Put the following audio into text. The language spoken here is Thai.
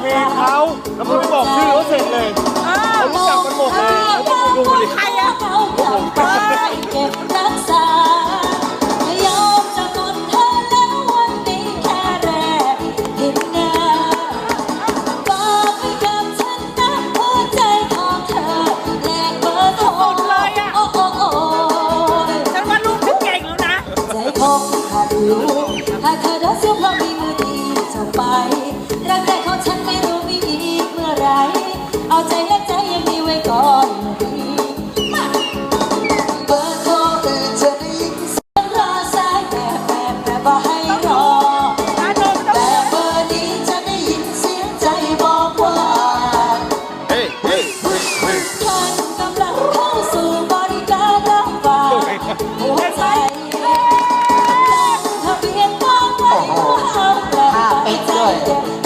เพลงเขาแล้วคุณไม่บอกชื่อเขาเสร็จเลยเขารู้จักกันหมดเลยแล้วต้องดูดิใครอะเก็บรักษายอมจะหมดเธอแล้ววันนี้แค่แรกเห็นหน้าบอกไปกับฉันนะหัวใจของเธอแลกเบอร์โทรโอ้โอ้โอ้ฉันว่าลูกฉันเก่งแล้วนะใจคงขาดอยู่หากเธอเดินเสียงเพราะมีมือ ไปรักแรกของฉันไม่รู้มีอีกเมื่อไหรเอาใจและใจยังมีไว้ก่อนดีมาเบอร์โทรอื่นจะได้ยินเสียงรอสายแบบแบบแบบว่าให้รอ แต่เบอร์นี้จะได้ยินเสียงใจบอกว่า Hey, hey, hey, hey. ท่าน ลง